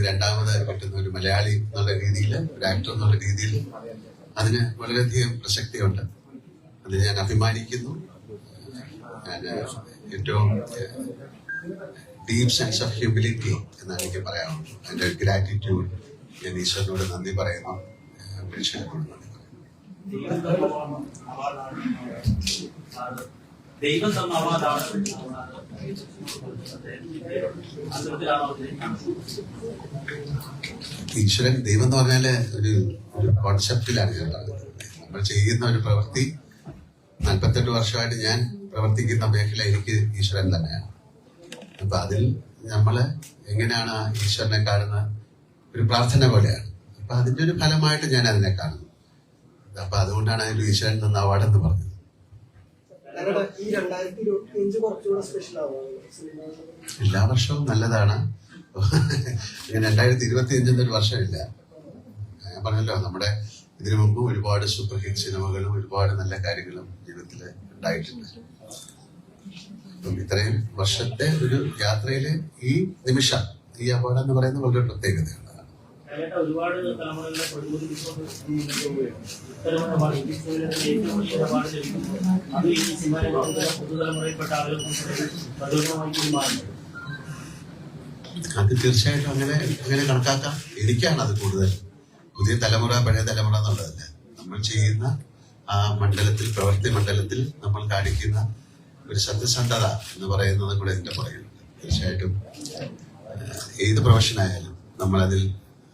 ഇത് രണ്ടാമത് ഒരു മലയാളി എന്നുള്ള രീതിയിൽ ഒരു ആക്ടർ എന്നുള്ള രീതിയിൽ അതിന് വളരെയധികം പ്രസക്തിയുണ്ട്. അത് ഞാൻ അഭിമാനിക്കുന്നു. ഞാൻ ഏറ്റവും ഡീപ് സെൻസ് ഓഫ് ഹ്യൂമിലിറ്റി എന്നാണ് എനിക്ക് പറയാനുള്ളത്. എന്റെ ഗ്രാറ്റിറ്റ്യൂഡ് ഞാൻ ഈശ്വരനോട് നന്ദി പറയുന്നു. മനുഷ്യനോട് നന്ദി പറയുന്നു. ദൈവം തന്ന അവാർഡാണ് ഈശ്വരൻ ദൈവം എന്ന് പറഞ്ഞാൽ ഒരു ഒരു കോൺസെപ്റ്റിലാണ് ഞാൻ നമ്മൾ ചെയ്യുന്ന ഒരു പ്രവൃത്തി നാൽപ്പത്തെട്ട് വർഷമായിട്ട് ഞാൻ പ്രവർത്തിക്കുന്ന മേഖല എനിക്ക് ഈശ്വരൻ തന്നെയാണ്. അപ്പൊ അതിൽ നമ്മൾ എങ്ങനെയാണ് ഈശ്വരനെ കാണുന്ന ഒരു പ്രാർത്ഥന പോലെയാണ്. അപ്പൊ അതിന്റെ ഒരു ഫലമായിട്ട് ഞാൻ അതിനെ കാണുന്നു. അപ്പൊ അതുകൊണ്ടാണ് അതിൽ ഈശ്വരൻ തന്ന അവാർഡ് എന്ന് പറഞ്ഞത് ഞങ്ങളുടെ ഈ രണ്ടായിരത്തി ഇരുപത്തി അഞ്ച് കുറച്ചുകൂടെ സ്പെഷ്യൽ ആവുക സിനിമ എല്ലാ വർഷവും നല്ലതാണ്. രണ്ടായിരത്തി ഇരുപത്തി അഞ്ചിന്റെ ഒരു വർഷമില്ല. ഞാൻ പറഞ്ഞല്ലോ നമ്മുടെ ഇതിനു മുമ്പ് ഒരുപാട് സൂപ്പർ ഹിറ്റ് സിനിമകളും ഒരുപാട് നല്ല കാര്യങ്ങളും ജീവിതത്തിൽ ഉണ്ടായിട്ടുണ്ട്. അപ്പം ഇത്രയും വർഷത്തെ ഒരു യാത്രയിലെ ഈ നിമിഷം ഈ അവാർഡ് എന്ന് പറയുന്നത് വളരെ പ്രത്യേകതയാണ്. അതിനായിട്ട് ഒരുപാട് തലമുറകളെ പ്രതിബോധിപ്പിച്ചുകൊണ്ട് മുന്നോട്ട് പോവുകയാണ് ഇത്തരം അവാർഡ് ഏറ്റവും വലിയ അവാർഡ് ലഭിക്കുന്നു അത് ഈ സിനിമ രംഗത്തുള്ള പുതുതലമുറയിൽപ്പെട്ട ആളുകൾക്ക് പ്രചോദനമായി മാറുന്നത് അത് തീർച്ചയായിട്ടും അങ്ങനെ അങ്ങനെ കണക്കാക്കാം. എനിക്കാണ് അത് കൂടുതൽ. പുതിയ തലമുറ പഴയ തലമുറ എന്നുള്ളതല്ല. നമ്മൾ ചെയ്യുന്ന ആ മണ്ഡലത്തിൽ പ്രവൃത്തി മണ്ഡലത്തിൽ നമ്മൾ കാണിക്കുന്ന ഒരു സത്യസന്ധത എന്ന് പറയുന്നത് കൂടെ എന്റെ പറയുന്നുണ്ട് തീർച്ചയായിട്ടും ഏത് പ്രൊഫഷനായാലും നമ്മളതിൽ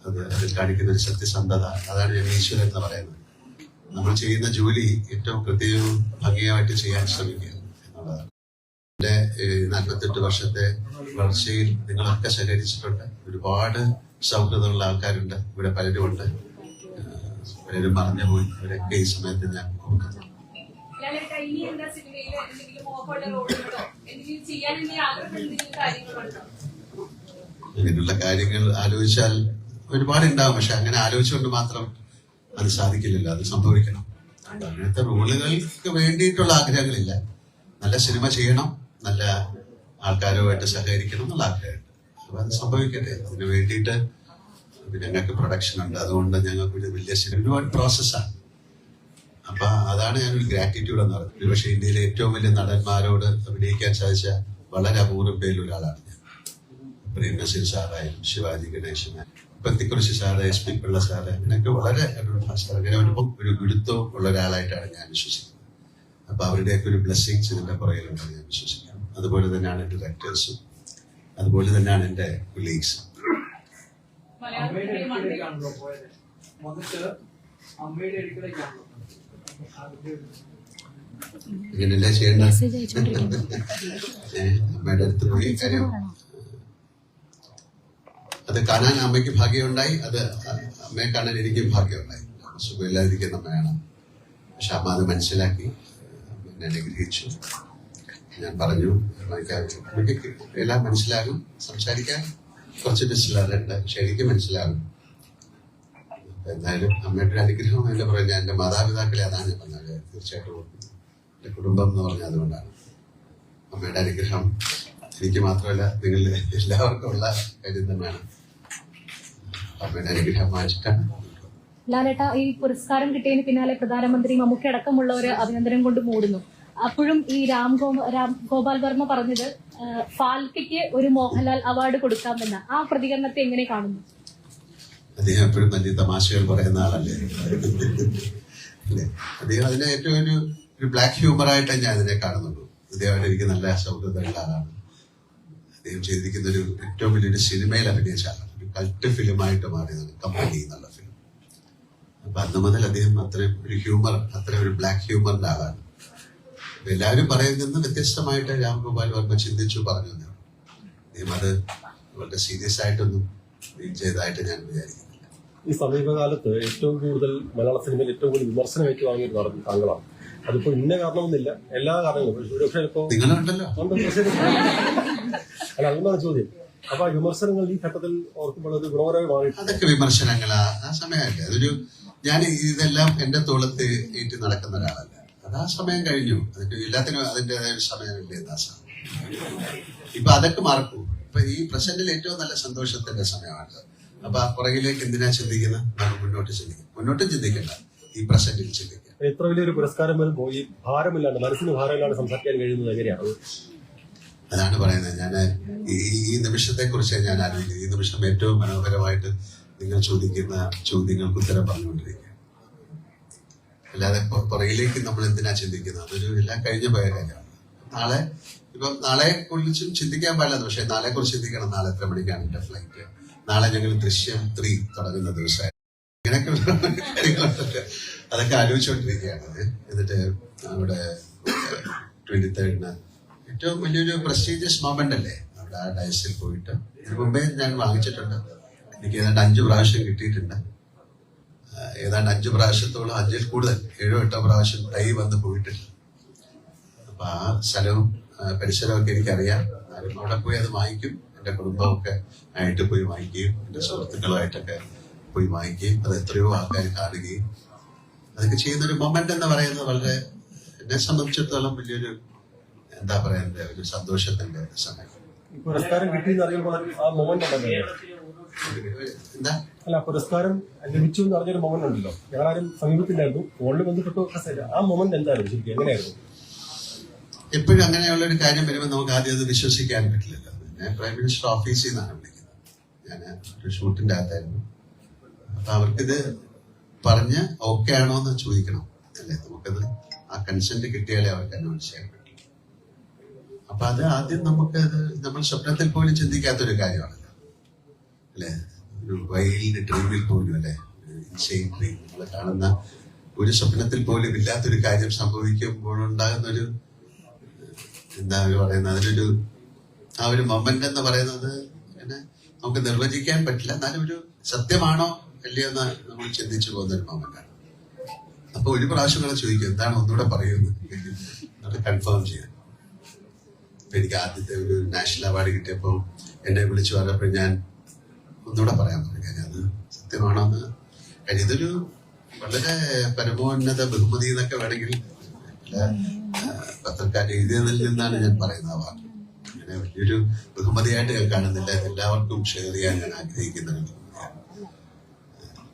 അത് അതിൽ കാണിക്കുന്ന ഒരു സത്യസന്ധത. അതാണ് ഞാൻ ഈശ്വരൻ എന്ന് പറയുന്നത്. നമ്മൾ ചെയ്യുന്ന ജോലി ഏറ്റവും കൃത്യവും ഭംഗിയായിട്ട് ചെയ്യാൻ ശ്രമിക്കുക എന്നുള്ളതാണ്. എന്റെ നാൽപ്പത്തെട്ട് വർഷത്തെ വളർച്ചയിൽ നിങ്ങളൊക്കെ സഹകരിച്ചിട്ടുണ്ട്. ഒരുപാട് സൗഹൃദമുള്ള ആൾക്കാരുണ്ട്. ഇവിടെ പലരും ഉണ്ട്. പലരും പറഞ്ഞു പോയി. അവരൊക്കെ ഈ സമയത്ത് ഞാൻ ഓർക്കുന്നു. ഇങ്ങനെയുള്ള കാര്യങ്ങൾ ആലോചിച്ചാൽ ഒരുപാട് ഉണ്ടാവും പക്ഷെ അങ്ങനെ ആലോചിച്ചുകൊണ്ട് മാത്രം അത് സാധിക്കില്ലല്ലോ. അത് സംഭവിക്കണം. അങ്ങനത്തെ റോളുകൾക്ക് വേണ്ടിയിട്ടുള്ള ആഗ്രഹങ്ങളില്ല. നല്ല സിനിമ ചെയ്യണം. നല്ല ആൾക്കാരുമായിട്ട് സഹകരിക്കണം എന്നുള്ള ആഗ്രഹമുണ്ട്. അപ്പൊ അത് സംഭവിക്കട്ടെ. അതിന് വേണ്ടിയിട്ട് ഞങ്ങൾക്ക് പ്രൊഡക്ഷൻ ഉണ്ട്. അതുകൊണ്ട് ഞങ്ങൾക്ക് ഒരു വലിയ സിനിമ ഒരുപാട് പ്രോസസ്സാണ് അപ്പൊ അതാണ് ഞാനൊരു ഗ്രാറ്റിറ്റ്യൂഡ് എന്ന് പറയുന്നത്. പക്ഷേ ഇന്ത്യയിലെ ഏറ്റവും വലിയ നടന്മാരോട് അഭിനയിക്കാൻ സാധിച്ച വളരെ അപൂർവം പേരിൽ ഒരാളാണ് ഞാൻ. പ്രേം നസീർ സാറായാലും Sivaji Ganesan പത്തിക്കുറിശി sir S P Pillai sir അങ്ങനെയൊക്കെ വളരെ അങ്ങനെ ഒരു ഒരു ഗുരുത്വം ഉള്ള ഒരാളായിട്ടാണ് ഞാൻ വിശ്വസിക്കുന്നത്. അപ്പൊ അവരുടെയൊക്കെ ഒരു ബ്ലെസ്സിങ്സ് ഇതിന്റെ പുറകിലുണ്ടെന്ന് ഞാൻ വിശ്വസിക്കുന്നു. അതുപോലെ തന്നെയാണ് ഡയറക്ടേഴ്സും അതുപോലെ തന്നെയാണ് എന്റെ കൊളീഗ്സും. ഇങ്ങനെയല്ലേ ചെയ്യേണ്ടത്? ഏഹ് അമ്മയുടെ അടുത്ത് പോയി കാര്യം അത് കാണാൻ അമ്മയ്ക്ക് ഭാഗ്യമുണ്ടായി അത് അമ്മയെ കാണാൻ എനിക്കും ഭാഗ്യമുണ്ടായി. സുഖമില്ലാതിരിക്കുന്ന അമ്മയാണ്. പക്ഷെ അമ്മ അത് മനസ്സിലാക്കി എന്നെ അനുഗ്രഹിച്ചു. ഞാൻ പറഞ്ഞു അമ്മയ്ക്ക് എല്ലാം മനസ്സിലാകും സംസാരിക്കാൻ കുറച്ച് മനസ്സിലാകുന്നുണ്ട് പക്ഷെ എനിക്ക് മനസ്സിലാകും. എന്തായാലും അമ്മയുടെ അനുഗ്രഹം എന്ന് പറഞ്ഞാൽ എന്റെ മാതാപിതാക്കളെ അതാണ് ഞാൻ പറഞ്ഞത്. തീർച്ചയായിട്ടും എന്റെ കുടുംബം എന്ന് പറഞ്ഞാൽ അതുകൊണ്ടാണ്. അമ്മയുടെ അനുഗ്രഹം എനിക്ക് മാത്രമല്ല നിങ്ങൾ എല്ലാവർക്കും ഉള്ള കാര്യം തന്നെയാണ്. അമ്മയുടെ അനുഗ്രഹം വാങ്ങിച്ചിട്ടാണ് ലാലേട്ട ഈ പുരസ്കാരം കിട്ടിയതിന് പിന്നാലെ പ്രധാനമന്ത്രി മമ്മൂക്കി അടക്കമുള്ളവര് അഭിനന്ദനം കൊണ്ട് മൂടുന്നു. അപ്പോഴും ഈ രാം രാം ഗോപാൽ വർമ്മ പറഞ്ഞത് ഫാൽക്കയ്ക്ക് ഒരു മോഹൻലാൽ അവാർഡ് കൊടുക്കാമെന്ന. ആ പ്രതികരണത്തെ എങ്ങനെ കാണുന്നു? അദ്ദേഹം എപ്പോഴും വലിയ തമാശകൾ പറയുന്ന ആളല്ലേ? അല്ലേ? അദ്ദേഹം അതിനെ ഏറ്റവും ഒരു ഒരു ബ്ലാക്ക് ഹ്യൂമർ ആയിട്ടേ ഞാൻ അതിനെ കാണുന്നുള്ളൂ. അദ്ദേഹമായിട്ട് എനിക്ക് നല്ല സൗഹൃദമുള്ള ആളാണ്. അദ്ദേഹം ചെയ്തിരിക്കുന്ന ഒരു ഏറ്റവും വലിയൊരു സിനിമയിൽ അഭിനയിച്ച ആളാണ്. കൾട്ട് ഫിലിമായിട്ട് മാറിയതാണ് കമ്പനി എന്നുള്ള ഫിലിം. അപ്പൊ അന്ന് മുതൽ അദ്ദേഹം അത്രയും ഒരു ഹ്യൂമർ അത്ര ഒരു ബ്ലാക്ക് ഹ്യൂമറിന്റെ ആളാണ് എല്ലാവരും എല്ലാവരും പറയുന്നത് വ്യത്യസ്തമായിട്ട് രാംഗോപാൽ വർമ്മ ചിന്തിച്ചു പറഞ്ഞു അദ്ദേഹം അത് വളരെ സീരിയസ് ആയിട്ടൊന്നും ചെയ്തതായിട്ട് ഞാൻ വിചാരിക്കുന്നില്ല. ഈ സമീപകാലത്ത് ഏറ്റവും കൂടുതൽ മലയാള സിനിമയിൽ ഏറ്റവും കൂടുതൽ വിമർശനം ഏറ്റുവാങ്ങിയ നടൻ താങ്കളാണ്. അതിപ്പോ ഇന്ന കാരണമൊന്നുമില്ല. എല്ലാ കാരണങ്ങളും. ഒരുപക്ഷെ ഇപ്പോ നിങ്ങളുണ്ടല്ലോ. അല്ല അതുകൊണ്ടാണ് ചോദ്യം? അപ്പൊ ആ വിമർശനങ്ങൾ ഈ ഘട്ടത്തിൽ ഓർക്കുമ്പോൾ ഗുണകരമായി അതൊക്കെ വിമർശനങ്ങളാ. ആ സമയമല്ലേ. അതൊരു ഞാൻ ഇതെല്ലാം എന്റെ തോളത്ത് ഏറ്റ് നടക്കുന്ന ഒരാളല്ല. അത് ആ സമയം കഴിഞ്ഞു. അതിന്റെ എല്ലാത്തിനും അതിന്റെതായ ഒരു സമയമില്ലേ ദാസ. ഇപ്പൊ അതൊക്കെ മറക്കൂ. ഇപ്പൊ ഈ പ്രസന്റിൽ ഏറ്റവും നല്ല സന്തോഷത്തിന്റെ സമയമാണ് അപ്പൊ ആ പുറകിലേക്ക് എന്തിനാ ചിന്തിക്കുന്ന? മുന്നോട്ട് ചിന്തിക്കും. മുന്നോട്ടും ചിന്തിക്കണ്ട. ഈ പ്രസന്റിൽ ചിന്തിക്കുക. ഇത്ര വലിയൊരു പുരസ്കാരം വരുമ്പോൾ ഈ ഭാരമില്ലാണ്ട് മനസ്സിന് ഭാരമില്ലാണ്ട് സംസാരിക്കാൻ കഴിയുന്നത് എങ്ങനെയാണ്? അതാണ് പറയുന്നത്. ഞാൻ ഈ നിമിഷത്തെ കുറിച്ച് ഞാൻ ആലോചിക്കുന്നത് ഈ നിമിഷം ഏറ്റവും മനോഹരമായിട്ട് നിങ്ങൾ ചോദിക്കുന്ന ചോദ്യങ്ങൾക്ക് ഉത്തരം പറഞ്ഞുകൊണ്ടിരിക്കുക അല്ലാതെ പുറയിലേക്ക് നമ്മൾ എന്തിനാ ചിന്തിക്കുന്നത്? അതൊരു എല്ലാം കഴിഞ്ഞ പോയ കാര്യമാണ്. നാളെ ഇപ്പം നാളെ കുറിച്ചും ചിന്തിക്കാൻ പാടില്ല പക്ഷെ നാളെ കുറിച്ച് ചിന്തിക്കണം. നാളെ എത്ര മണിക്കാണ് എന്റെ ഫ്ലൈറ്റ്? നാളെ ഞങ്ങൾ ദൃശ്യം ത്രീ തുടങ്ങുന്ന ദിവസമായി അതൊക്കെ ആലോചിച്ചുകൊണ്ടിരിക്കുകയാണ്. എന്നിട്ട് അവിടെ ട്വന്റി തേർഡിന് ഏറ്റവും വലിയൊരു പ്രസ്റ്റീജിയസ് മൊമെന്റ് അല്ലേ? നമ്മുടെ ആ ഡയസിൽ പോയിട്ട്. ഇതിനു മുമ്പേ ഞാൻ വാങ്ങിച്ചിട്ടുണ്ട്. എനിക്ക് ഏതാണ്ട് അഞ്ച് പ്രാവശ്യം കിട്ടിയിട്ടുണ്ട്. ഏതാണ്ട് അഞ്ച് പ്രാവശ്യത്തോളം അഞ്ചിൽ കൂടുതൽ ഏഴോ എട്ടോ പ്രാവശ്യം തൈ വന്ന് പോയിട്ടുണ്ട്. അപ്പൊ ആ സ്ഥലവും പരിസരമൊക്കെ എനിക്കറിയാം. ആരും അവിടെ പോയി അത് വാങ്ങിക്കും. എന്റെ കുടുംബമൊക്കെ ആയിട്ട് പോയി വാങ്ങിക്കുകയും എന്റെ സുഹൃത്തുക്കളുമായിട്ടൊക്കെ പോയി വാങ്ങിക്കുകയും അത് എത്രയോ ആൾക്കാർ കാണുകയും അതൊക്കെ ചെയ്യുന്ന ഒരു മൊമെന്റ് എന്ന് പറയുന്നത് വളരെ എന്നെ സംബന്ധിച്ചിടത്തോളം വലിയൊരു എന്താ പറയുന്നത് ഒരു സന്തോഷത്തിന്റെ സമയം. പുരസ്കാരം കിട്ടിയെന്ന് അറിയുമ്പോൾ ആ മൊമെന്റ് എന്താ? അല്ല പുരസ്കാരം ലഭിച്ചു എന്ന് പറഞ്ഞൊരു മൊമെന്റ് ഉണ്ടല്ലോ. ഞങ്ങളാരും സമീപത്തില്ലായിരുന്നു. ഫോണിൽ ബന്ധപ്പെട്ടു. ആ മൊമെന്റ് എന്തായിരുന്നു? ശരിക്കും എങ്ങനെയായിരുന്നു? എപ്പോഴും അങ്ങനെയുള്ള ഒരു കാര്യം വരുമ്പോൾ നമുക്ക് ആദ്യം അത് വിശ്വസിക്കാൻ പറ്റില്ല. ഞാൻ പ്രൈം മിനിസ്റ്റർ ഓഫീസിൽ നിന്നാണ് വിളിക്കുന്നത്. ഞാൻ ഒരു ഷൂട്ടിന്റെ അകത്തായിരുന്നു. അപ്പൊ അവർക്കിത് പറഞ്ഞ് ഓക്കെ ആണോ എന്ന് ചോദിക്കണം. അല്ലേ? നമുക്കത് ആ കൺസെന്റ് കിട്ടിയാലേ അവർക്ക് അനൗൺസ് ചെയ്യാൻ അപ്പൊ അത് ആദ്യം നമുക്ക് നമ്മൾ സ്വപ്നത്തിൽ പോലും ചിന്തിക്കാത്തൊരു കാര്യമാണ് അല്ലെ? ഒരു വൈൽഡ് ഡ്രീമിൽ പോലും അല്ലെ? നമ്മൾ കാണുന്ന ഒരു സ്വപ്നത്തിൽ പോലും ഇല്ലാത്തൊരു കാര്യം സംഭവിക്കുമ്പോഴുണ്ടാകുന്ന ഒരു എന്താ പറയുന്നത്? അതിനൊരു ആ ഒരു മൊമെന്റ് എന്ന് പറയുന്നത് നമുക്ക് നിർവചിക്കാൻ പറ്റില്ല. എന്നാലും ഒരു സത്യമാണോ അല്ലയോ എന്ന് നമ്മൾ ചിന്തിച്ചു പോകുന്ന ഒരു മൊമെന്റാണ് അപ്പൊ ഒരു പ്രാവശ്യം കൂടെ ചോദിക്കും എന്താണ് ഒന്നുകൂടെ പറയുന്നത്? കൺഫേം ചെയ്യാൻ എനിക്ക് ആദ്യത്തെ ഒരു നാഷണൽ അവാർഡ് കിട്ടിയപ്പോൾ എന്നെ വിളിച്ചു പറഞ്ഞപ്പോൾ ഞാൻ ഒന്നുകൂടെ പറയാൻ പറഞ്ഞു. കാര്യം അത് സത്യമാണോന്ന് കാര്യം ഇതൊരു വളരെ പരമോന്നത ബഹുമതി എന്നൊക്കെ വേണമെങ്കിൽ പത്രക്കാർ എഴുതിയതിൽ നിന്നാണ് ഞാൻ പറയുന്നത് വാക്ക്. അങ്ങനെ വലിയൊരു ബഹുമതിയായിട്ട് ഞാൻ കാണുന്നില്ല. എല്ലാവർക്കും ഷെയർ ചെയ്യാൻ ഞാൻ ആഗ്രഹിക്കുന്ന ഒരു ബഹുമതിയാണ്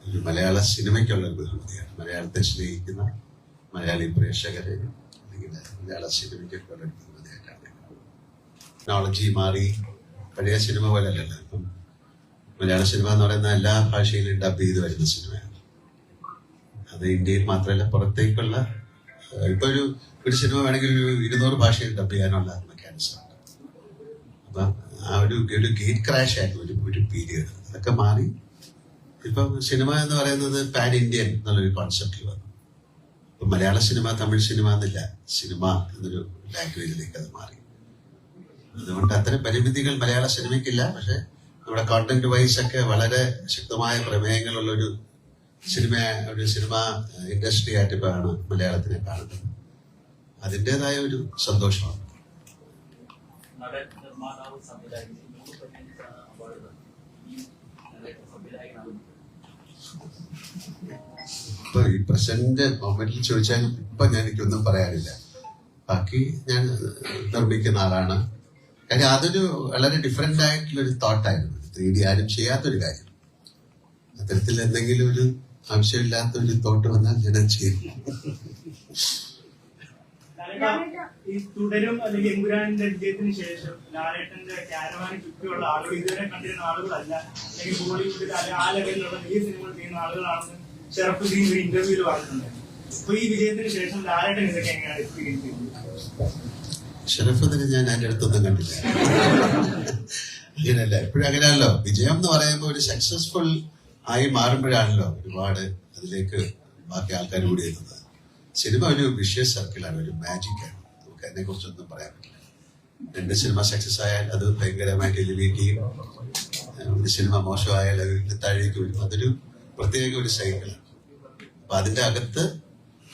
ഒരു മലയാള സിനിമയ്ക്കുള്ള ഒരു ബഹുമതിയാണ്. മലയാളത്തെ സ്നേഹിക്കുന്ന മലയാളി പ്രേക്ഷകരെ അല്ലെങ്കിൽ മലയാള സിനിമയ്ക്കൊക്കെ ഉള്ള ഒരു ബഹുമതിയായിട്ടാണ് ഞാൻ കാണുന്നത്. ടെക്നോളജി മാറി. പഴയ സിനിമ പോലെ അല്ലല്ലോ ഇപ്പം. മലയാള സിനിമ എന്ന് പറയുന്ന എല്ലാ ഭാഷയിലും ഡബ് ചെയ്ത് വരുന്ന സിനിമയാണ് അത് ഇന്ത്യയിൽ മാത്രമല്ല പുറത്തേക്കുള്ള ഇപ്പൊ ഒരു ഒരു സിനിമ വേണമെങ്കിൽ ഒരു ഇരുന്നൂറ് ഭാഷയിൽ ഡബ് ചെയ്യാനുള്ള മെക്കാനിസം ഉണ്ട്. അപ്പൊ ആ ഒരു ഒരു ഗേറ്റ് ക്രാഷ് ആയിരുന്നു ഒരു ഒരു പീരിയഡ് അതൊക്കെ മാറി. ഇപ്പം സിനിമ എന്ന് പറയുന്നത് പാൻ ഇന്ത്യൻ എന്നുള്ളൊരു കോൺസെപ്റ്റിൽ വന്നു. ഇപ്പൊ മലയാള സിനിമ തമിഴ് സിനിമ എന്നില്ല. സിനിമ എന്നൊരു ലാംഗ്വേജിലേക്ക് അത് മാറി. അതുകൊണ്ട് അത്തരം പരിമിതികൾ മലയാള സിനിമയ്ക്കില്ല. പക്ഷെ നമ്മുടെ കോണ്ടന്റ് വൈസ് ഒക്കെ വളരെ ശക്തമായ പ്രമേയങ്ങളുള്ള ഒരു സിനിമ ഒരു സിനിമ ഇൻഡസ്ട്രി ആയിട്ട് ഇപ്പോഴാണ് മലയാളത്തിനെ കാണുന്നത്. അതിന്റെതായ ഒരു സന്തോഷമാണ്. ഇപ്പൊ ഈ പ്രസന്റ് മൊമെന്റിൽ ചോദിച്ചാൽ ഇപ്പൊ ഞാൻ എനിക്കൊന്നും പറയാനില്ല. ബാക്കി ഞാൻ നിർമ്മിക്കുന്ന ആളാണ്. കാര്യം അതൊരു വളരെ ഡിഫറെന്റ് ആയിട്ടുള്ള ഒരു തോട്ടായിരുന്നു ത്രീ ഡി ആരും ചെയ്യാത്തൊരു കാര്യം. അത്തരത്തിൽ എന്തെങ്കിലും ഒരു ആവശ്യമില്ലാത്ത ഒരു തോട്ട് വന്നാൽ ഞാൻ ചെയ്യും. ഈ ശേഷം ഷറഫതിനെ ഞാൻ അതിന്റെ അടുത്തൊന്നും കണ്ടില്ല. അങ്ങനെയല്ല എപ്പോഴും അങ്ങനെയാണല്ലോ. വിജയം എന്ന് പറയുമ്പോൾ ഒരു സക്സസ്ഫുൾ ആയി മാറുമ്പോഴാണല്ലോ ഒരുപാട് അതിലേക്ക് ബാക്കി ആൾക്കാർ കൂടി എത്തുന്നത്. സിനിമ ഒരു വിഷയ സർക്കിളാണ് ഒരു മാജിക്കാണ് നമുക്ക് അതിനെ കുറിച്ചൊന്നും പറയാൻ പറ്റില്ല. രണ്ട് സിനിമ സക്സസ് ആയാൽ അത് ഭയങ്കരമായിട്ട് എലിവേറ്റ് ചെയ്യും. ഒരു സിനിമ മോശമായാൽ അത് വീണ്ടും താഴേക്ക് വരും അതൊരു പ്രത്യേക ഒരു സൈക്കിളാണ് അപ്പൊ അതിന്റെ അകത്ത്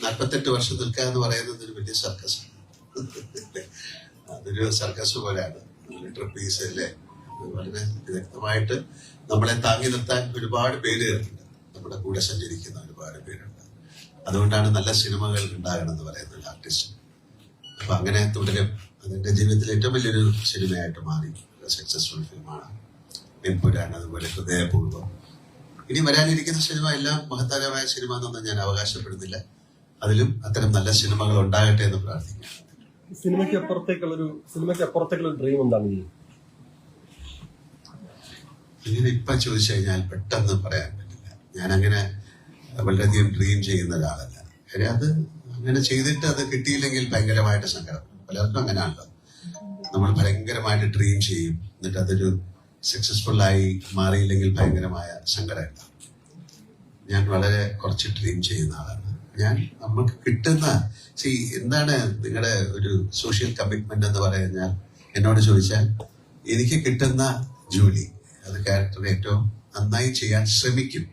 നാൽപ്പത്തെട്ട് വർഷം നിൽക്കുക എന്ന് പറയുന്നത് ഒരു വലിയ സർക്കസാണ് അതൊരു സർക്കസ് പോലെയാണ്. ട്രിപ്പീസ് അല്ലേ? അത് വളരെ വ്യക്തമായിട്ട് നമ്മളെ താങ്ങി നിർത്താൻ ഒരുപാട് പേരുകളുണ്ട് നമ്മുടെ കൂടെ സഞ്ചരിക്കുന്ന ഒരുപാട് പേരുണ്ട്. അതുകൊണ്ടാണ് നല്ല സിനിമകൾ ഉണ്ടാകണം എന്ന് പറയുന്നത് ആർട്ടിസ്റ്റ് അപ്പൊ അങ്ങനെ തുടരും. അതിന്റെ ജീവിതത്തിൽ ഏറ്റവും വലിയൊരു സിനിമയായിട്ട് മാറി. സക്സസ്ഫുൾ ഫിലിമാണ് എൻപുരാൻ അതുപോലെ ഹൃദയപൂർവം. ഇനി വരാനിരിക്കുന്ന സിനിമ എല്ലാം മഹത്തരമായ സിനിമ എന്നൊന്നും ഞാൻ അവകാശപ്പെടുന്നില്ല. അതിലും അത്തരം നല്ല സിനിമകൾ ഉണ്ടാകട്ടെ എന്ന് പ്രാർത്ഥിക്കാം സിനിമയ്ക്ക് അപ്പുറത്തേക്കുള്ളൊരു സിനിമയ്ക്ക് അപ്പുറത്തേക്കുള്ള ഡ്രീം എന്താണ് ഇങ്ങനെ ഇപ്പൊ ചോദിച്ചു കഴിഞ്ഞാൽ പെട്ടെന്ന് പറയാൻ പറ്റില്ല. ഞാൻ അങ്ങനെ വളരെയധികം ഡ്രീം ചെയ്യുന്ന ഒരാളല്ല. കാര്യം അത് അങ്ങനെ ചെയ്തിട്ട് അത് കിട്ടിയില്ലെങ്കിൽ ഭയങ്കരമായിട്ട് സങ്കടം. പലർക്കും അങ്ങനെയാണല്ലോ. നമ്മൾ ഭയങ്കരമായിട്ട് ഡ്രീം ചെയ്യും. എന്നിട്ട് അതൊരു സക്സസ്ഫുൾ ആയി മാറിയില്ലെങ്കിൽ ഭയങ്കരമായ സങ്കടം ഞാൻ വളരെ കുറച്ച് ഡ്രീം ചെയ്യുന്ന ആളാണ്. ഞാൻ നമുക്ക് കിട്ടുന്ന സി എന്താണ് നിങ്ങളുടെ ഒരു സോഷ്യൽ കമ്മിറ്റ്മെന്റ് എന്ന് പറഞ്ഞാൽ എന്നോട് ചോദിച്ചാൽ എനിക്ക് കിട്ടുന്ന ജോലി അത് ക്യാരക്ടർ ഏറ്റവും നന്നായി ചെയ്യാൻ ശ്രമിക്കും.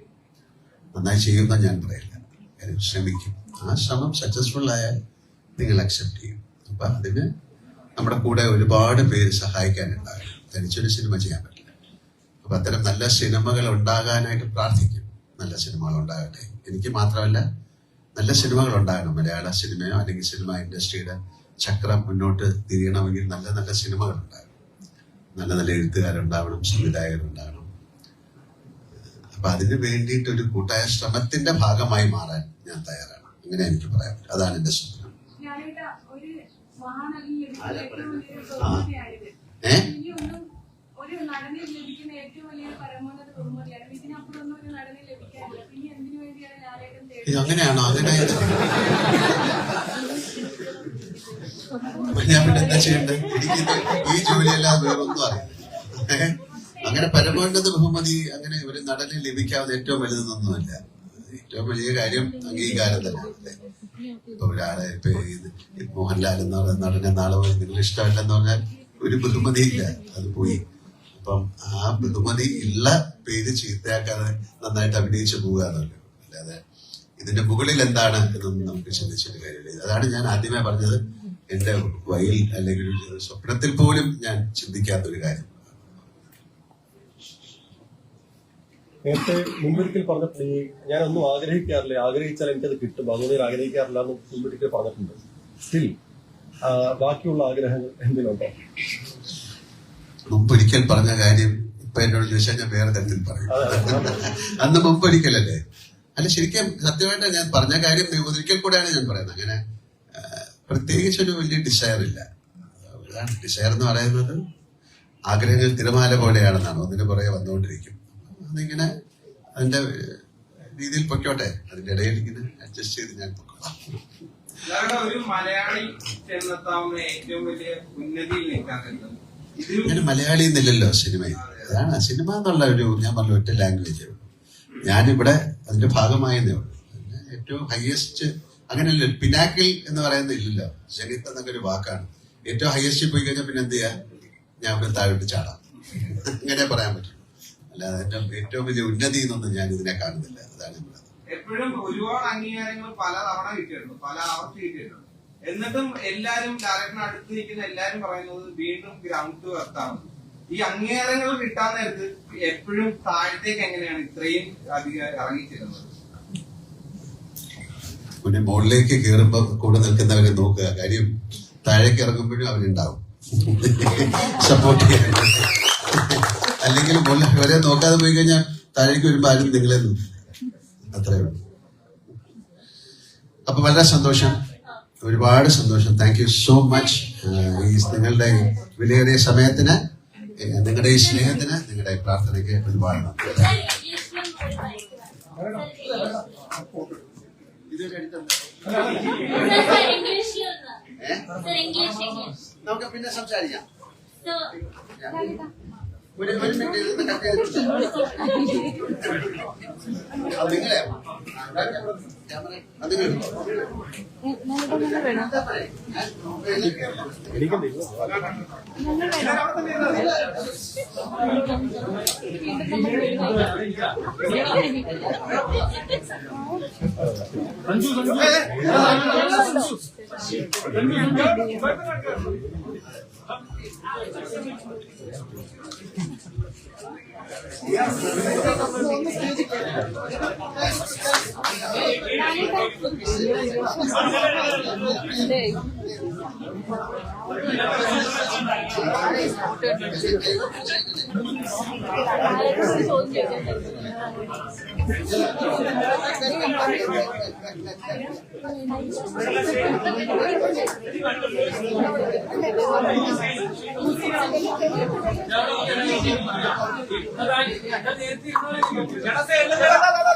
നന്നായി ചെയ്യുമെന്ന് ഞാൻ പറയില്ല കാര്യം ശ്രമിക്കും. ആ ശ്രമം സക്സസ്ഫുൾ ആയാൽ നിങ്ങൾ അക്സെപ്റ്റ് ചെയ്യും. അപ്പൊ അതിന് നമ്മുടെ കൂടെ ഒരുപാട് പേര് സഹായിക്കാനുണ്ടാകും. തനിച്ചൊരു സിനിമ ചെയ്യാൻ പറ്റില്ല. അപ്പൊ അത്തരം നല്ല സിനിമകൾ ഉണ്ടാകാനായിട്ട് പ്രാർത്ഥിക്കും. നല്ല സിനിമകൾ ഉണ്ടാകട്ടെ. എനിക്ക് മാത്രമല്ല നല്ല സിനിമകൾ ഉണ്ടാകണം മലയാള സിനിമയോ അല്ലെങ്കിൽ സിനിമ ഇൻഡസ്ട്രിയുടെ ചക്രം മുന്നോട്ട് തിരിയണമെങ്കിൽ നല്ല നല്ല സിനിമകൾ ഉണ്ടാകണം നല്ല നല്ല എഴുത്തുകാരുണ്ടാവണം സംവിധായകരുണ്ടാകണം അപ്പൊ അതിന് വേണ്ടിയിട്ട് ഒരു കൂട്ടായ ശ്രമത്തിന്റെ ഭാഗമായി മാറാൻ ഞാൻ തയ്യാറാണ്. അങ്ങനെ എനിക്ക് പറയാൻ പറ്റും. അതാണ് എന്റെ സ്വപ്നം. ഏഹ്. ഏ? ഇത് അങ്ങനെയാണോ അങ്ങനെ ഞാൻ പിന്നെ എന്താ ചെയ്യണ്ടത് എനിക്ക് ഈ ജോലിയല്ലാതെ വേറൊന്നും അറിയില്ല. അങ്ങനെ പരമോന്നത ബഹുമതി അങ്ങനെ ഒരു നടന് ലഭിക്കാവുന്ന ഏറ്റവും വലുതെന്നൊന്നുമല്ല. ഏറ്റവും വലിയ കാര്യം അംഗീകാരം തന്നെയാണ്. ഇപ്പൊ ഒരാളെ ഇപ്പൊ മോഹൻലാൽ എന്ന് നടനെ നാളെ പോയി നിങ്ങൾ ഇഷ്ടമല്ലെന്ന് പറഞ്ഞാൽ ഒരു ബഹുമതി ഇല്ല അത് പോയി. അപ്പം ആ ബഹുമതി ഉള്ള പേര് ചീത്തയാക്കാതെ നന്നായിട്ട് അഭിനയിച്ചു പോകുക അല്ലാതെ ഇതിന്റെ മുകളിൽ എന്താണ് എന്നൊന്നും നമുക്ക് ചിന്തിച്ചിട്ട് കാര്യമില്ല. അതാണ് ഞാൻ ആദ്യമേ പറഞ്ഞത്. എന്റെ വയിൽ അല്ലെങ്കിൽ സ്വപ്നത്തിൽ പോലും ഞാൻ ചിന്തിക്കാത്തൊരു കാര്യം. നേരത്തെ മുമ്പൊരിക്കൽ പറഞ്ഞപ്പോൾ ഞാൻ ഒന്നും ആഗ്രഹിക്കാറില്ല. ആഗ്രഹിച്ചാൽ എനിക്കത് കിട്ടും. ഭഗവതി ആഗ്രഹിക്കാറില്ല എന്ന് മുമ്പൊരിക്കൽ പറഞ്ഞിട്ടുണ്ട്. സ്റ്റിൽ ബാക്കിയുള്ള ആഗ്രഹങ്ങൾ എന്തിനുണ്ടോ? മുമ്പൊരിക്കൽ പറഞ്ഞ കാര്യം ഇപ്പൊ എന്നോട് ചോദിച്ചാൽ ഞാൻ വേറെ തരത്തിൽ പറയും. അന്ന് മുമ്പൊരിക്കലല്ലേ? അല്ല ശരിക്കും സത്യമായിട്ട് ഞാൻ പറഞ്ഞ കാര്യം ഒരിക്കൽ കൂടെയാണ് ഞാൻ പറയുന്നത്. അങ്ങനെ പ്രത്യേകിച്ച് ഒരു വലിയ ഡിസയർ ഇല്ല. ഡിസയർ എന്ന് പറയുന്നത് ആഗ്രഹങ്ങൾ തിരമാല പോലെയാണെന്നാണ്. ഒന്നിനു പുറകെ വന്നുകൊണ്ടിരിക്കും. അതിങ്ങനെ അതിന്റെ രീതിയിൽ പൊയ്ക്കോട്ടെ. അതിന്റെ ഇടയിൽ ഇങ്ങനെ അഡ്ജസ്റ്റ് ചെയ്ത് ഞാൻ പൊക്കോളാം ഇയാളുടെ ഒരു മലയാളി ചെന്നെത്താവുന്ന ഏറ്റവും വലിയ ഉന്നതിയിൽ നിൽക്കാൻ ഞാൻ മലയാളി എന്നില്ലല്ലോ സിനിമയിൽ. അതാണ് സിനിമ എന്നുള്ള ഒരു ഞാൻ പറഞ്ഞ ഒറ്റ ലാംഗ്വേജ് ഞാനിവിടെ അതിന്റെ ഭാഗമായെന്നേ ഉള്ളൂ. പിന്നെ ഏറ്റവും ഹയസ്റ്റ് അങ്ങനെയല്ല പിനാക്കിൽ എന്ന് പറയുന്നത് ഇല്ലല്ലോ. ജനിത്ത എന്നൊക്കെ ഒരു വാക്കാണ്. ഏറ്റവും ഹയസ്റ്റ് പോയി കഴിഞ്ഞാൽ പിന്നെ എന്ത് ചെയ്യാ? ഞാൻ ഇവിടെ താഴോട്ട് ചാടാം. അങ്ങനെ പറയാൻ പറ്റും. അല്ലാതെ ഏറ്റവും ഏറ്റവും വലിയ ഉന്നതി എന്നൊന്നും ഞാൻ ഇതിനെ കാണുന്നില്ല. അതാണ് ഇവിടെ. എപ്പോഴും ഒരുപാട് അംഗീകാരങ്ങൾ പല തവണ കിട്ടിയിട്ടുണ്ട്. പല ആവർത്തി കിട്ടിയിട്ടുണ്ട്. എന്നിട്ടും എല്ലാരും ലാലേട്ടന് അടുത്ത് നിൽക്കുന്ന എല്ലാരും പറയുന്നത് വീണ്ടും ഗ്രൗണ്ട് എർത്താണ് ഈ അംഗീകാരങ്ങൾ കിട്ടാൻ നേരത്ത് എപ്പോഴും താഴത്തേക്ക് എങ്ങനെയാണ് ഇത്രയും അധികം ഇറങ്ങിച്ചെല്ലുന്നത് പിന്നെ മുകളിലേക്ക് കയറുമ്പോൾ കൂടെ നിൽക്കുന്നവരെ നോക്കുക. കാര്യം താഴേക്ക് ഇറങ്ങുമ്പോഴും അവരുണ്ടാവും. സപ്പോർട്ട് ചെയ്യാൻ. അല്ലെങ്കിൽ മുകളിൽ വരെ നോക്കാതെ പോയി കഴിഞ്ഞാൽ താഴേക്ക് വരുമ്പോൾ ആരും നിങ്ങളെ അത്രേ ഉള്ളൂ. അപ്പൊ വളരെ സന്തോഷം. ഒരുപാട് സന്തോഷം. താങ്ക് യു സോ മച്ച് ഈ നിങ്ങളുടെ വിലയേറിയ സമയത്തിന് നിങ്ങളുടെ ഈ സ്നേഹത്തിന് നിങ്ങളുടെ പ്രാർത്ഥനയ്ക്ക് ഒരുപാട് നമുക്ക് പിന്നെ സംസാരിക്കാം. ഒരു ഒരു മിനിറ്റ് കട്ട് ചെയ്തിട്ട് അത് നിങ്ങളെ. അത് നിങ്ങൾ 야, എടുത്തോ. എന്താ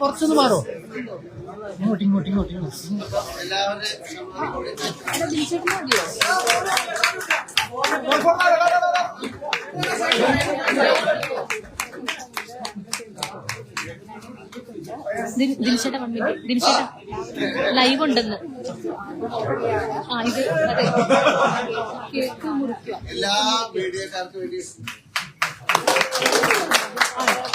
കുറച്ചൊന്ന് മാറോ ഇങ്ങോട്ട് ഇങ്ങോട്ട് വൺ മിനിറ്റ് ലൈവ് ഉണ്ടെന്ന്. ആ ഇത് അതെ. കേക്ക് മുറിക്കുക. എല്ലാ മീഡിയക്കാർക്കും വേണ്ടി പ്രത്യേകിച്ച്